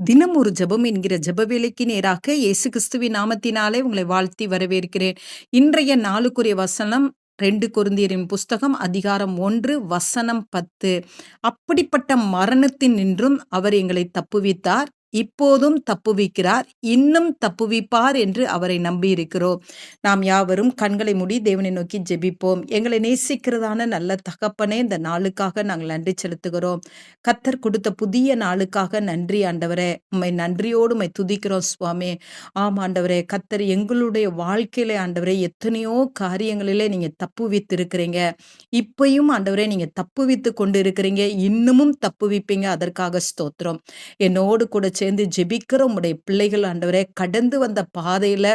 தினம் ஒரு ஜெபம் என்கிற ஜெப வேலைக்கு நேராக இயேசு கிறிஸ்துவின் நாமத்தினாலே உங்களை வாழ்த்தி வரவேற்கிறேன். இன்றைய நாளுக்குரிய வசனம் ரெண்டு குருந்தியரின் புஸ்தகம் அதிகாரம் ஒன்று வசனம் 10. அப்படிப்பட்ட மரணத்தினின்றும் அவர் எங்களை தப்புவித்தார். இப்போதும் தப்புவிக்கிறார். இன்னும் தப்புவிப்பார் என்று அவரை நம்பியிருக்கிறோம். நாம் யாவரும் கண்களை மூடி தேவனை நோக்கி ஜெபிப்போம். எங்களை நேசிக்கிறதான நல்ல தகப்பனே இந்த நாளுக்காக நாங்கள் நன்றி செலுத்துகிறோம். கத்தர் கொடுத்த புதிய நாளுக்காக நன்றி ஆண்டவரே. உண்மை நன்றியோடு உண்மை துதிக்கிறோம் சுவாமி. ஆம் ஆண்டவரே கத்தர் எங்களுடைய வாழ்க்கையில ஆண்டவரே எத்தனையோ காரியங்களிலே நீங்க தப்புவித்திருக்கிறீங்க. இப்பயும் ஆண்டவரே நீங்க தப்புவித்து கொண்டு இருக்கிறீங்க. இன்னமும் தப்புவிப்பீங்க. அதற்காக ஸ்தோத்திரம். என்னோடு கூட சேர்ந்து ஜெபிக்கிற உம்முடைய பிள்ளைகள் ஆண்டவரே கடந்து வந்த பாதையில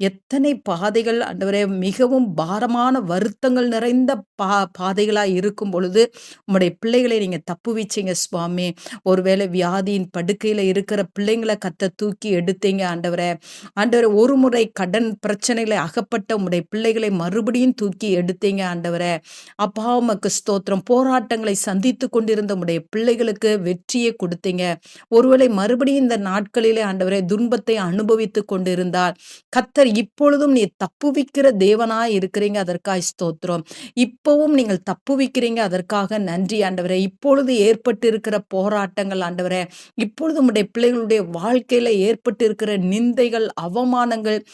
எத்தனை பாதைகள் ஆண்டவரே மிகவும் பாரமான வருத்தங்கள் நிறைந்த பா பாதைகளாக இருக்கும் பொழுது உம்முடைய பிள்ளைகளை நீங்க தப்புவிச்சீங்க சுவாமி. ஒருவேளை வியாதியின் படுக்கையில் இருக்கிற பிள்ளைங்களை கத்த தூக்கி எடுத்தீங்க ஆண்டவரே. ஆண்டவரே ஒரு முறை கடன் பிரச்சனையில அகப்பட்ட உம்முடைய பிள்ளைகளை மறுபடியும் தூக்கி எடுத்தீங்க ஆண்டவரே. அப்பா உமக்கு ஸ்தோத்திரம். போராட்டங்களை சந்தித்து கொண்டிருந்த உம்முடைய பிள்ளைகளுக்கு வெற்றியை கொடுத்தீங்க. ஒருவேளை மறுபடியும் இந்த நாட்களிலே ஆண்டவரே துன்பத்தை அனுபவித்துக் கொண்டிருந்தார். கத்தர் இப்பொழுதும் நீ தப்புவிக்கிற தேவனாய் இருக்கிறீங்க. அதற்காக ஸ்தோத்திரம். இப்பவும் நீங்கள் தப்புவிக்கிறீங்க. அதற்காக நன்றி ஆண்டவரே. இப்பொழுது ஏற்பட்டிருக்கிற போராட்டங்கள் ஆண்டவரே. இப்பொழுது உடைய பிள்ளைகளுடைய வாழ்க்கையில ஏற்பட்டிருக்கிற நிந்தைகள், அவமானங்கள்,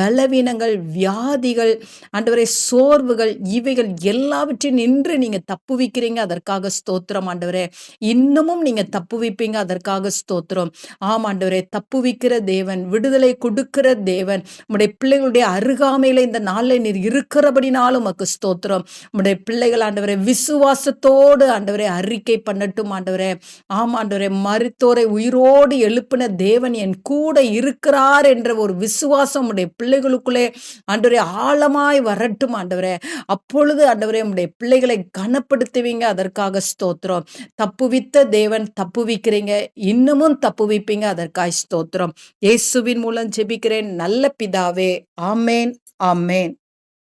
பலவீனங்கள், வியாதிகள், ஆண்டவரே சோர்வுகள் இவைகள் எல்லாவற்றையும் நின்று நீங்க தப்புவிக்கிறீங்க. அதற்காக ஸ்தோத்திரம் ஆண்டவரே. இன்னமும் நீங்க தப்புவிப்பீங்க. அதற்காக ஸ்தோத்திரம். ஆம் தப்பு தப்புவிக்கிற தேவன், விடுதலை கொடுக்கிற தேவன். உம்முடைய பிள்ளைகளுடைய அருகாமையில இந்த நாளில் நீர் இருக்கிறபடினாலும் உமக்கு ஸ்தோத்திரம். உம்முடைய பிள்ளைகள் ஆண்டவரை விசுவாசத்தோடு ஆண்டவரை அறிக்கை பண்ணட்டும் ஆண்டவரே. ஆமாண்டவரே மருத்துவரை உயிரோடு எழுப்பின தேவன் என் கூட இருக்கிறார் என்ற ஒரு விசுவாசம் உம்முடைய பிள்ளைகளுக்குள்ளே ஆண்டவரே ஆழமாய் வரட்டும் ஆண்டவரே. அப்பொழுது ஆண்டவரே உம்முடைய பிள்ளைகளை கனப்படுத்துவீங்க. அதற்காக ஸ்தோத்திரம். தப்புவித்த தேவன் தப்புவிக்கிறீங்க. இன்னமும் தப்புவிப்பீங்க. அதற்காய் ஸ்தோத்திரம். இயேசுவின் மூலம் ஜெபிக்கிறேன் நல்ல பிதாவே. ஆமேன் ஆமேன்